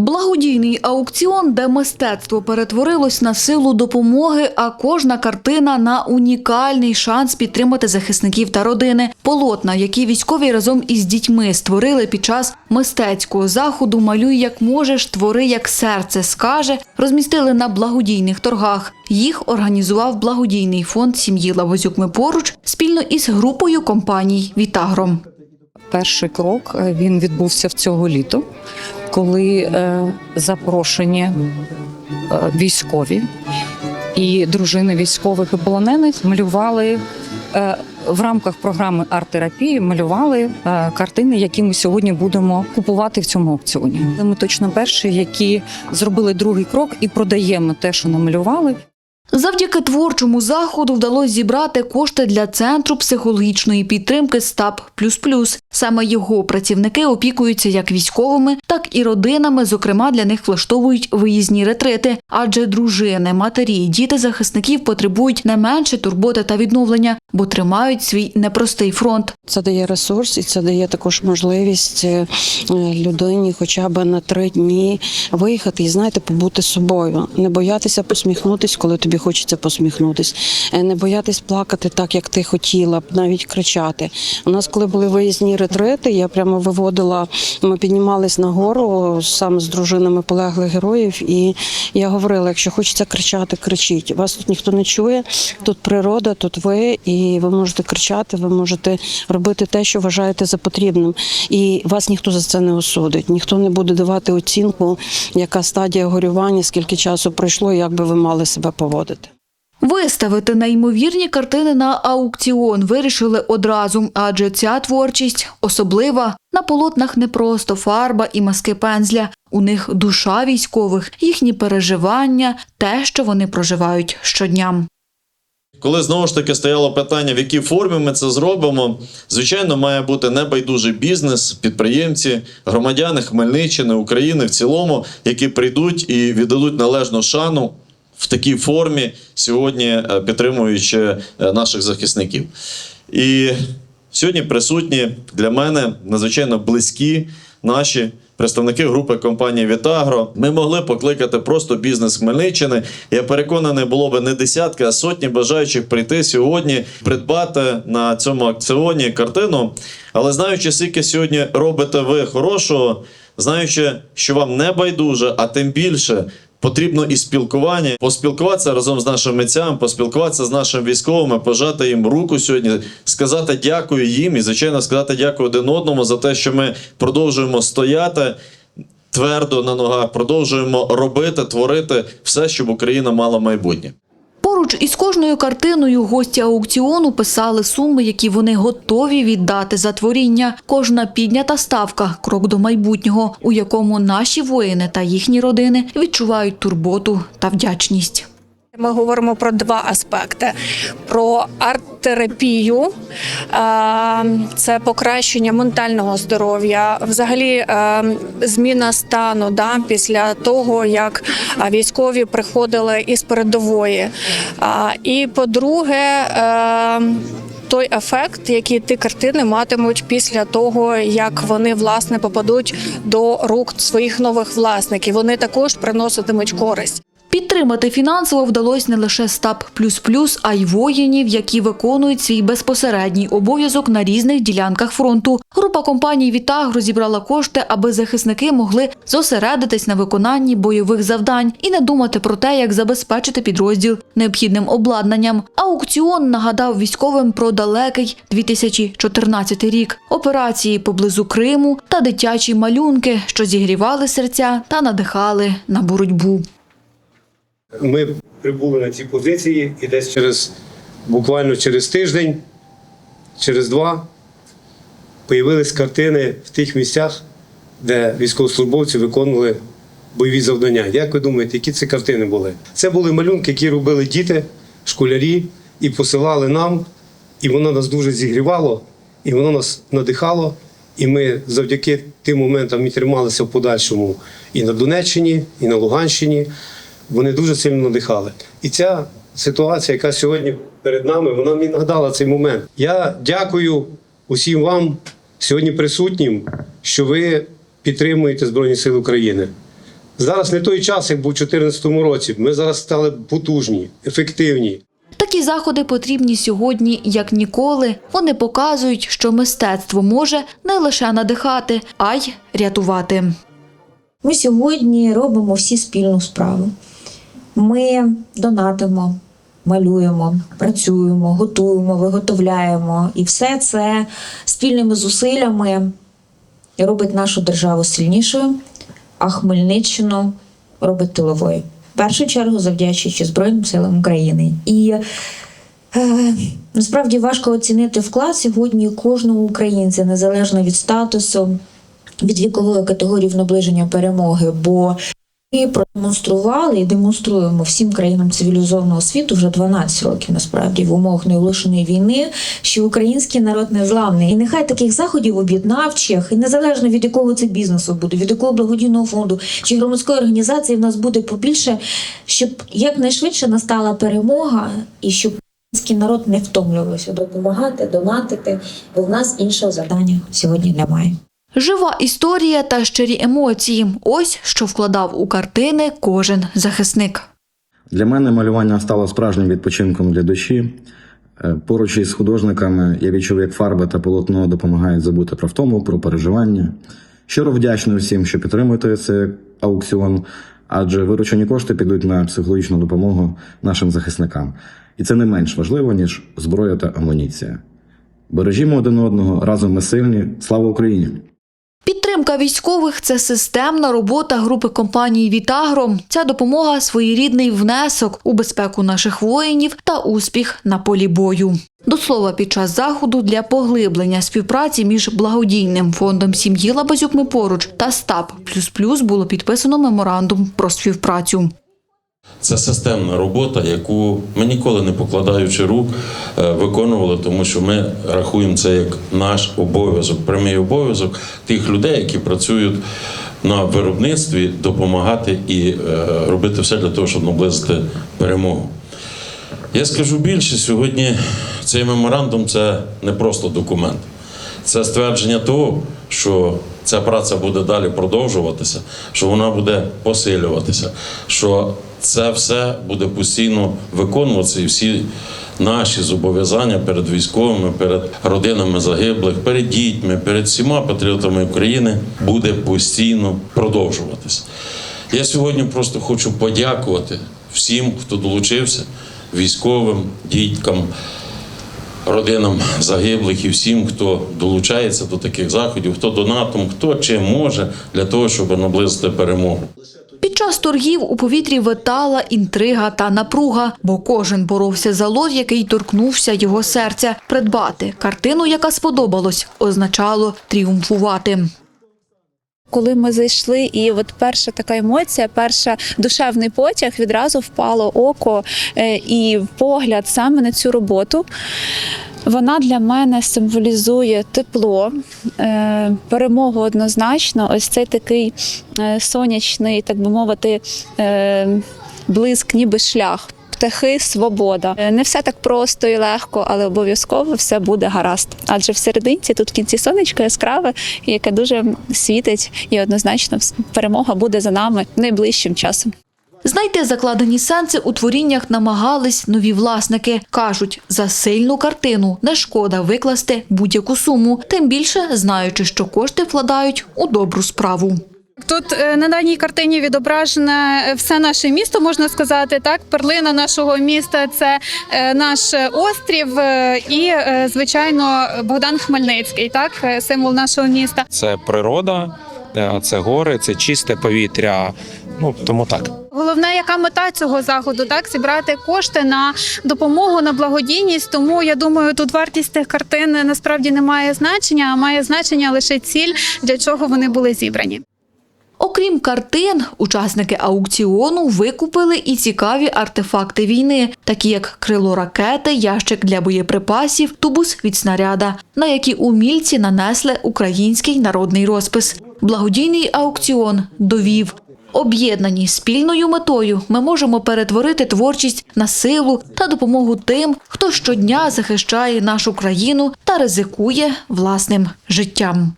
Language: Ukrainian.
Благодійний аукціон, де мистецтво перетворилось на силу допомоги, а кожна картина на унікальний шанс підтримати захисників та родини. Полотна, які військові разом із дітьми створили під час мистецького заходу «Малюй як можеш, твори як серце скаже, розмістили на благодійних торгах. Їх організував благодійний фонд сім'ї Лавозюк Ми поруч спільно із групою компаній Вітагром. Перший крок е, він відбувся в цього літо, коли е, запрошені е, військові і дружини військових і полонених малювали е, в рамках програми арт-терапії малювали картини, які ми сьогодні будемо купувати в цьому аукціоні. Ми точно перші, які зробили другий крок і продаємо те, що намалювали. Завдяки творчому заходу вдалося зібрати кошти для центру психологічної підтримки СТАП Саме його працівники опікуються як військовими, так і родинами. Зокрема, для них влаштовують виїзні ретрити, адже дружини, матері і діти захисників потребують не менше турботи та відновлення, бо тримають свій непростий фронт. Це дає ресурс, і це дає також можливість е, людині, хоча б на три дні виїхати і знаєте, побути собою, не боятися посміхнутись, коли тобі хочеться посміхнутись, е, не боятись плакати так, як ти хотіла, навіть кричати. У нас, коли були виїзні ретрити, я прямо виводила. Ми піднімались на гору саме з дружинами полеглих героїв, і я говорила: якщо хочеться кричати, кричіть. Вас тут ніхто не чує. Тут природа, тут ви, і ви можете кричати, ви можете робити те, що вважаєте за потрібним. І вас ніхто за це не осудить. Ніхто не буде давати оцінку, яка стадія горювання, скільки часу пройшло, як би ви мали себе поводити. Виставити неймовірні картини на аукціон вирішили одразу, адже ця творчість особлива. На полотнах не просто фарба і маски пензля. У них душа військових, їхні переживання, те, що вони проживають щодня. Коли знову ж таки стояло питання, в якій формі ми це зробимо, звичайно, має бути небайдужий бізнес, підприємці, громадяни Хмельниччини, України в цілому, які прийдуть і віддадуть належну шану в такій формі сьогодні, е, підтримуючи е, наших захисників. І сьогодні присутні для мене надзвичайно близькі наші представники групи компанії Вітагро. Ми могли покликати просто бізнес Хмельниччини. Я переконаний, було би не десятки, а сотні бажаючих прийти сьогодні, придбати на цьому акціоні картину. Але знаючи, скільки сьогодні робите ви хорошого, знаючи, що вам не байдуже, а тим більше. Потрібно і спілкування, поспілкуватися разом з нашими митцями, поспілкуватися з нашими військовими, пожати їм руку сьогодні, сказати дякую їм і, звичайно, сказати дякую один одному за те, що ми продовжуємо стояти твердо на ногах, продовжуємо робити, творити все, щоб Україна мала майбутнє. Поруч із кожною картиною гості аукціону писали суми, які вони готові віддати за творіння. Кожна піднята ставка крок до майбутнього, у якому наші воїни та їхні родини відчувають турботу та вдячність. Ми говоримо про два аспекти: про арт-терапію, це покращення ментального здоров'я, взагалі е, зміна стану да, після того, як військові приходили із передової. І по-друге, е, той ефект, який ті картини матимуть після того, як вони власне попадуть до рук своїх нових власників. Вони також приноситимуть користь. Підтримати фінансово вдалося не лише СТАП а й воїнів, які виконують свій безпосередній обов'язок на різних ділянках фронту. Група компаній Вітагро зібрала кошти, аби захисники могли зосередитись на виконанні бойових завдань і не думати про те, як забезпечити підрозділ необхідним обладнанням. Аукціон нагадав військовим про далекий 2014 рік, операції поблизу Криму та дитячі малюнки, що зігрівали серця та надихали на боротьбу. Ми прибули на ці позиції і десь через буквально через тиждень, через два, появились картини в тих місцях, де військовослужбовці виконували бойові завдання. Як ви думаєте, які це картини були? Це були малюнки, які робили діти, школярі, і посилали нам, і воно нас дуже зігрівало, і воно нас надихало. І ми завдяки тим моментам і трималися в подальшому і на Донеччині, і на Луганщині вони дуже сильно надихали. І ця ситуація, яка сьогодні перед нами, вона мені нагадала цей момент. Я дякую усім вам сьогодні присутнім, що ви підтримуєте Збройні Сили України. Зараз не той час, як був у 2014 році. Ми зараз стали потужні, ефективні. Такі заходи потрібні сьогодні, як ніколи. Вони показують, що мистецтво може не лише надихати, а й рятувати. Ми сьогодні робимо всі спільну справу. Ми донатимо, малюємо, працюємо, готуємо, виготовляємо. І все це спільними зусиллями робить нашу державу сильнішою, а Хмельниччину робить тиловою. В першу чергу завдячуючи Збройним силам України. І Е, Насправді важко оцінити вклад сьогодні кожного українця, незалежно від статусу, від вікової категорії в наближення перемоги. Бо ми продемонстрували і демонструємо всім країнам цивілізованого світу вже 12 років, насправді, в умовах неоголошеної війни, що український народ незламний. І нехай таких заходів об'єднавчих, і незалежно від якого це бізнесу буде, від якого благодійного фонду чи громадської організації в нас буде побільше, щоб якнайшвидше настала перемога і щоб український народ не втомлювався допомагати, донатити, бо в нас іншого завдання сьогодні немає. Жива історія та щирі емоції ось що вкладав у картини кожен захисник. Для мене малювання стало справжнім відпочинком для душі. Е, Поруч із художниками я відчув, як фарба та полотно допомагають забути про втому, про переживання. Щиро вдячний усім, що підтримуєте цей аукціон, адже виручені кошти підуть на психологічну допомогу нашим захисникам. І це не менш важливо, ніж зброя та амуніція. Бережімо один одного, разом ми сильні. Слава Україні! Підтримка військових це системна робота групи компанії Вітагро. Ця допомога своєрідний внесок у безпеку наших воїнів та успіх на полі бою. До слова, під час заходу для поглиблення співпраці між благодійним фондом сім'ї Лабазюк ми поруч та СТАП плюс плюс було підписано меморандум про співпрацю. Це системна робота, яку ми ніколи не покладаючи рук, е, виконували, тому що ми рахуємо це як наш обов'язок, прямий обов'язок тих людей, які працюють на виробництві, допомагати і е, робити все для того, щоб наблизити перемогу. Я скажу більше, сьогодні цей меморандум це не просто документ. Це ствердження того, що ця праця буде далі продовжуватися, що вона буде посилюватися, що це все буде постійно виконуватися, і всі наші зобов'язання перед військовими, перед родинами загиблих, перед дітьми, перед всіма патріотами України буде постійно продовжуватися. Я сьогодні просто хочу подякувати всім, хто долучився, військовим, діткам, родинам загиблих і всім, хто долучається до таких заходів, хто донатом, хто чим може для того, щоб наблизити перемогу. Час торгів у повітрі витала інтрига та напруга, бо кожен боровся за лот, який торкнувся його серця. Придбати картину, яка сподобалась, означало тріумфувати. Коли ми зайшли, і от перша така емоція, перша душевний потяг відразу впало око е, і погляд саме на цю роботу. Вона для мене символізує тепло, е, перемогу однозначно. Ось цей такий е, сонячний, так би мовити, е, блиск, ніби шлях. Птахи, свобода. Не все так просто і легко, але обов'язково все буде гаразд. Адже в серединці тут в кінці сонечко яскраве, яке дуже світить, і однозначно перемога буде за нами найближчим часом. Знайти закладені сенси у творіннях намагались нові власники. Кажуть, за сильну картину не шкода викласти будь-яку суму, тим більше знаючи, що кошти вкладають у добру справу. Тут е, на даній картині відображене е, все наше місто, можна сказати. Так, перлина нашого міста це е, наш острів і, звичайно, Богдан Хмельницький, так, символ нашого міста. це природа, це гори, це чисте повітря. Ну тому так. Головне, яка мета цього заходу, так зібрати кошти на допомогу на благодійність. Тому я думаю, тут вартість тих картин насправді не має значення, а має значення лише ціль, для чого вони були зібрані. Окрім картин, учасники аукціону викупили і цікаві артефакти війни, такі як крило ракети, ящик для боєприпасів, тубус від снаряда, на які умільці нанесли український народний розпис. Благодійний аукціон довів. Об'єднані спільною метою ми можемо перетворити творчість на силу та допомогу тим, хто щодня захищає нашу країну та ризикує власним життям.